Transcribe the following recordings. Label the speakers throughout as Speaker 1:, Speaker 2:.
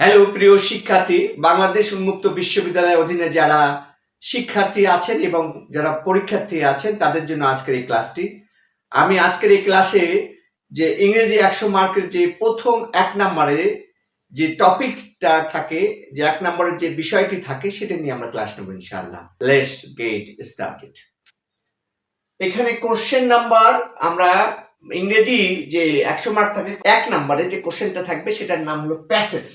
Speaker 1: Hello প্রিয় শিক্ষার্থী। বাংলাদেশ উন্মুক্ত বিশ্ববিদ্যালয়ের অধীনে যারা শিক্ষার্থী আছেন এবং যারা পরীক্ষার্থী আছেন, তাদের জন্য আজকের এই ক্লাসটি। আমি আজকের এই ক্লাসে যে ইংরেজি একশো মার্কের যে প্রথম এক নম্বরে যে টপিকটা থাকে, যে এক নম্বরের যে বিষয়টি থাকে, সেটা নিয়ে আমরা ক্লাস নেব ইনশাআল্লাহ। লেটস গেট স্টার্টেড এখানে কোশ্চেন নাম্বার আমরা ইংরেজি যে একশো মার্ক থাকে, এক নাম্বারে যে কোশ্চেনটা থাকবে, সেটার নাম হলো প্যাসেজ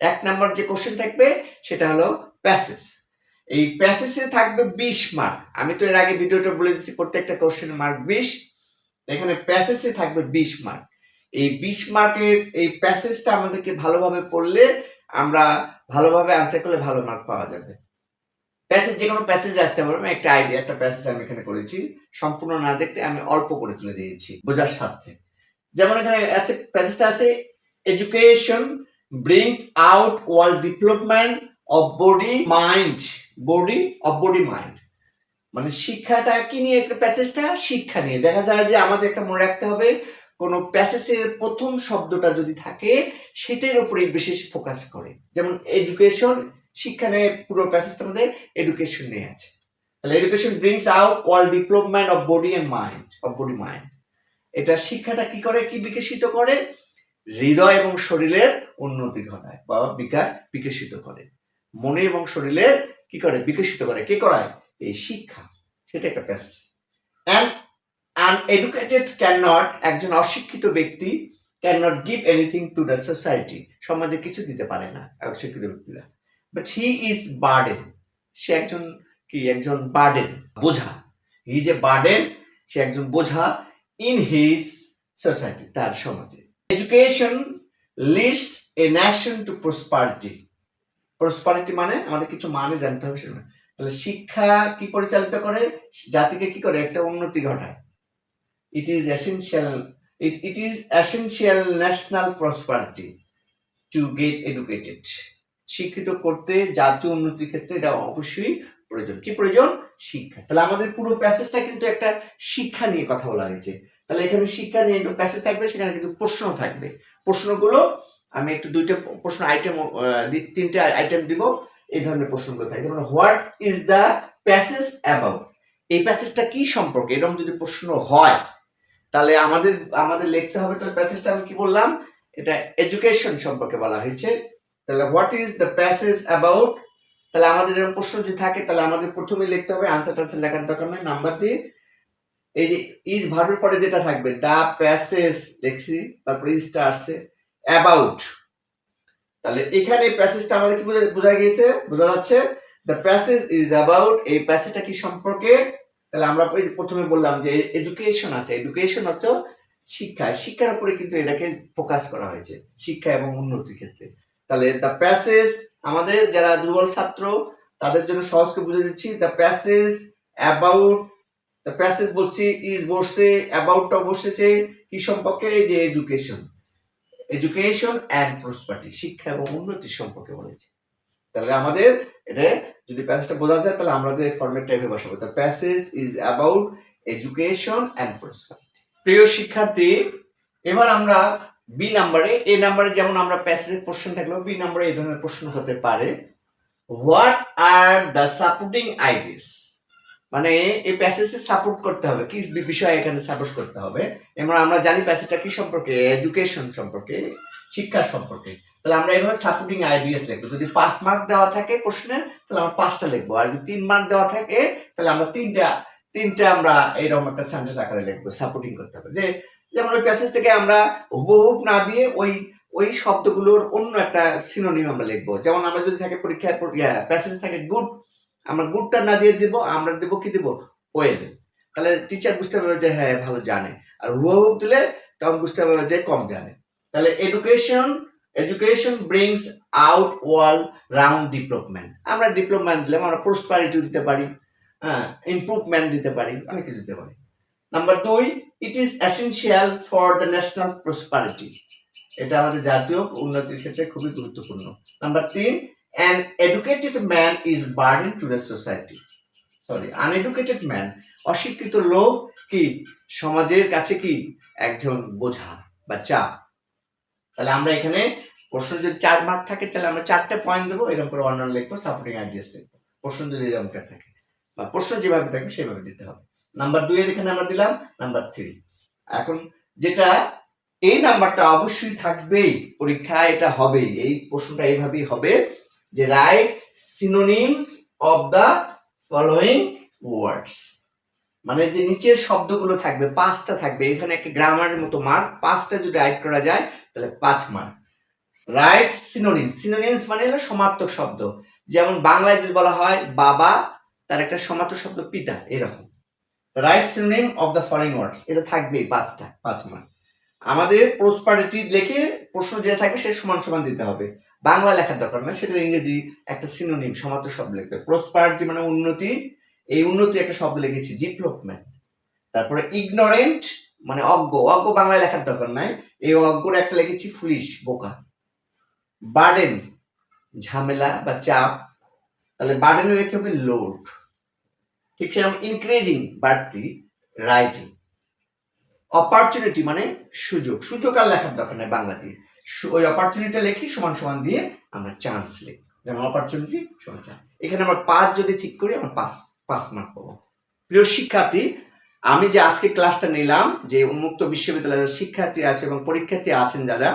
Speaker 1: এক নাম্বার যে কোশ্চেন থাকবে, সেটা হলো প্যাসেজ এই প্যাসেজে থাকবে বিশ মার্ক আমি তো এর আগে ভিডিওটা বলে দিচ্ছি প্রত্যেকটা কোশ্চেন মার্ক বিশ। এখানে প্যাসেজে থাকবে বিশ মার্ক এই বিশ মার্কের এই প্যাসেজটা আমাদেরকে ভালোভাবে পড়লে আমরা ভালোভাবে আনসার করলে ভালো মার্ক পাওয়া যাবে। প্যাসেজ যে কোনো প্যাসেজ আসতে পারবে একটা আইডিয়া একটা প্যাসেজ আমি এখানে করেছি। সম্পূর্ণ না দেখতে, আমি অল্প করে তুলে দিয়েছি, বোঝার সাথে যেমন এখানে আছে প্যাসেজটা আছে education brings out all development of body, mind, body of body, mind. মানে শিক্ষাটা কি নিয়ে? একটা প্যাসেজটা শিক্ষা নিয়ে। দেখা যায় যে আমাদের একটা মনে রাখতে হবে, কোন প্যাসেজের প্রথম শব্দটা যদি থাকে, সেটার উপরে বিশেষ ফোকাস করে। যেমন এডুকেশন শিক্ষা নিয়ে পুরো প্যাসেজটা আমাদের এডুকেশন নিয়ে আছে। তাহলে education brings out all development of body and mind of body mind এটা শিক্ষাটা কি করে? কি বিকশিত করে? হৃদয় এবং শরীরের উন্নতি ঘটায়, বা বিকাশ বিকশিত করে। মনে এবং শরীরের কি করে? বিকশিত করে। কে করায়? এই শিক্ষা। সেটা একটা প্যাসেজ অ্যান্ড ক্যান নট একজন অশিক্ষিত ব্যক্তি can not give anything to the society সমাজে কিছু দিতে পারে না অশিক্ষিত ব্যক্তিরা। বাট হি ইজ বার্ডেন সে একজন কি? একজন বার্ডেন বোঝা। হি এ বার্ডেন সে একজন বোঝা ইন হিজ সোসাইটি তার সমাজে। Education leads a nation to prosperity prosperity মানে আমাদের কিছু মানে জানতে হবে সেটা। তাহলে শিক্ষা কি পরিচালিত করে? জাতিকে কি করে? একটা উন্নতি ঘটায়। It is essential it it is essential national prosperity to get educated শিক্ষিত করতে জাতীয় উন্নতির ক্ষেত্রে এটা অবশ্যই প্রয়োজন। কি প্রয়োজন? শিক্ষা। তাহলে আমাদের পুরো প্যাসেজটা কিন্তু একটা শিক্ষা নিয়ে কথা বলা হয়েছে। তাহলে এখানে শিক্ষা নিয়ে একটু প্যাসেজ থাকবে, সেখানে কিছু প্রশ্ন থাকবে। প্রশ্নগুলো আমি একটু দুইটা প্রশ্ন আইটেম তিনটে আইটেম দিব, এই ধরনের প্রশ্নগুলো থাকে। যেমন what is the passage about এই প্যাসেজটা কি সম্পর্কে? এরকম যদি প্রশ্ন হয়, তাহলে আমাদের আমাদের লিখতে হবে, তাহলে প্যাসেজটা আমি কি বললাম? এটা এডুকেশন সম্পর্কে বলা হয়েছে। তাহলে what is the passage about তাহলে আমাদের এরকম প্রশ্ন যদি থাকে, তাহলে আমাদের প্রথমে লিখতে হবে আনসার টানসার লেখার দরকার নেই নাম্বার দিয়ে এই যে ইজ ভার্বের পরে যেটা থাকবে দা প্যাসেজ লিখছি তারপরে ইজটা আসছে অ্যাবাউট তাহলে এখানে এই প্যাসেজটা আমাদের কি বোঝা গিয়েছে? বোঝা যাচ্ছে দ্য প্যাসেজ ইজ অ্যাবাউট এই প্যাসেজটা কি সম্পর্কে? তাহলে আমরা প্রথমে বললাম যে এডুকেশন আছে এডুকেশন হচ্ছে শিক্ষা, শিক্ষার উপরে কিন্তু এটাকে ফোকাস করা হয়েছে, শিক্ষা এবং উন্নতির ক্ষেত্রে। তাহলে দ্য প্যাসেজ আমাদের যারা দুর্বল ছাত্র, তাদের জন্য সহজকে বুঝে দিচ্ছি দ্য প্যাসেজ অ্যাবাউট প্যাসেজ বলছি ইজ বসছে অ্যাবাউটটা বসেছে, কি সম্পর্কে? যে এডুকেশন এডুকেশন অ্যান্ড প্রসপারিটি শিক্ষা এবং উন্নতি সম্পর্কে বলেছে। তাহলে আমাদের এটা, যদি প্যাসেজটা বোঝা যায়, তাহলে আমাদের ফর্মেট টাইপে বসাবো। The passage is about education and prosperity প্রিয় শিক্ষার্থী, এবার আমরা বি নাম্বারে এ নাম্বারে যেমন আমরা প্যাসেজের প্রশ্ন থাকলেও বি নাম্বারে এই ধরনের প্রশ্ন হতে পারে। What are the supporting ideas মানে এই প্যাসেজে সাপোর্ট করতে হবে। কি বিষয় এখানে সাপোর্ট করতে হবে? এবং আমরা জানি প্যাসেজটা কি সম্পর্কে? এডুকেশন সম্পর্কে, শিক্ষা সম্পর্কে। তাহলে আমরা এইভাবে সাপোর্টিং আইডিয়াস লিখব। যদি পাঁচ মার্ক দেওয়া থাকে প্রশ্নের, তাহলে আমরা পাঁচটা লিখব। আর যদি তিন মার্ক দেওয়া থাকে, তাহলে আমরা তিনটা তিনটা আমরা এইরকম একটা সেন্টেন্স আকারে লিখব সাপোর্টিং করতে হবে। যে, যেমন ওই প্যাসেজ থেকে আমরা হুবহুব না দিয়ে ওই ওই শব্দগুলোর অন্য একটা সিনোনিম আমরা লিখব। যেমন আমরা যদি থাকে পরীক্ষায় প্যাসেজ থাকে গুড আমরা গুডটা না দিয়ে দিব, আমরা দেবো কি দিব? ওয়েল তাহলে টিচার বুঝতে পারবে যে হ্যাঁ ভালো জানে। আর হুবহুব দিলে তখন বুঝতে পারবে যে কম জানে। তাহলে education education brings out all round development আমরা ডেভেলপমেন্ট দিলাম, আমরা প্রসপারিটি দিতে পারি হ্যাঁ ইমপ্রুভমেন্ট দিতে পারি, অনেক কিছু দিতে পারি। নাম্বার দুই it is essential for the national prosperity এটা আমাদের জাতীয় উন্নতির ক্ষেত্রে খুবই গুরুত্বপূর্ণ। নাম্বার তিন an educated man is burden to the society sorry uneducated man অশিক্ষিত লোক কি সমাজের কাছে কি একজন বোঝা বা চাপ তাহলে আমরা এখানে প্রশ্ন যদি চার মার্ক থাকে, তাহলে আমরা চারটে পয়েন্ট দেবো, এরকম করে অন্যান্য লিখব সাপোর্টিং অ্যাড্রেস লিখব। প্রশ্ন যদি এরকম করে থাকে, বা প্রশ্ন যেভাবে থাকে সেভাবে দিতে হবে। নাম্বার দুই এর এখানে আমরা দিলাম নাম্বার থ্রি এখন যেটা, এই নাম্বারটা অবশ্যই থাকবেই, পরীক্ষায় এটা হবেই, এই প্রশ্নটা এইভাবেই হবে। যে write synonyms of the following words মানে যে নিচের শব্দগুলো থাকবে, পাঁচটা থাকবে, এখানে একটা গ্রামারের মতো মার্ক পাঁচটা যদি রাইট করা যায়, তাহলে পাঁচ মার্ক রাইট সিনোনিম সিনোনিমস মানে হলো সমার্থক শব্দ। যেমন বাংলায় যদি বলা হয়, বাবা, তার একটা সমার্থক শব্দ পিতা, এরকম। Write synonym of the following words এটা থাকবেই পাঁচটা, পাঁচ মার্ক আমাদের প্রসপারিটি লিখে প্রশ্ন যেটা থাকবে, সে সমান সমান দিতে হবে। বাংলা লেখার দরকার না সেটা ইংরেজি একটা সিনোনিম সমার্থক শব্দ লিখতে প্রসপারিটি মানে উন্নতি, এই উন্নতি একটা শব্দ লিখেছি ডেভেলপমেন্ট তারপরে ইগনোরেন্ট মানে অজ্ঞ অজ্ঞ বাংলায় লেখার দরকার নাই, এই অজ্ঞর একটা লিখেছি ফুলিশ বোকা। বার্ডেন ঝামেলা বা চাপ, তাহলে বার্ডেনে রেখে হবে লোড ঠিক সেরকম ইনক্রিজিং বাড়তি রাইজিং অপরচুনিটি মানে সুযোগ সুযোগ আর লেখার দরকার নেই বাংলা দিয়ে সু- ওই অপরচুনিটি লিখি, সমান সমান দিয়ে আমরা চান্স লিখি। যেমন অপরচুনিটি সমান চান্স এখানে আমরা পাঁচ যদি ঠিক করি, আমরা পাঁচ পাঁচ মার্ক পাবো। প্রিয় শিক্ষার্থী, আমি যে আজকে ক্লাসটা নিলাম, যে উন্মুক্ত বিশ্ববিদ্যালয়ের শিক্ষার্থী আছে এবং পরীক্ষার্থী আছেন যারা,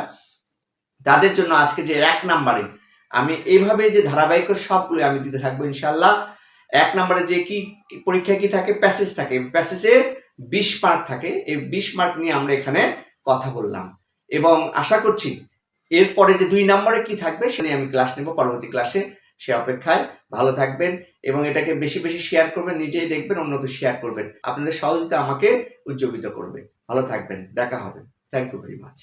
Speaker 1: তাদের জন্য আজকে যে এক নাম্বারে আমি এইভাবে যে ধারাবাহিক সবগুলো আমি দিতে থাকব ইনশাল্লাহ এক নম্বরে যে কি কি পরীক্ষা কি থাকে প্যাসেজ থাকে। প্যাসেজে বিশ মার্ক থাকে। এই বিশ মার্ক নিয়ে আমরা এখানে কথা বললাম। এবং আশা করছি এরপরে যে দুই নম্বরে কি থাকবে সে আমি ক্লাস নেব। পরবর্তী ক্লাসে সে অপেক্ষায় ভালো থাকবেন এবং এটাকে বেশি বেশি শেয়ার করবেন, নিজেই দেখবেন, অন্যকে শেয়ার করবেন। আপনাদের সহযোগিতা আমাকে উজ্জীবিত করবে। ভালো থাকবেন, দেখা হবে। Thank you very much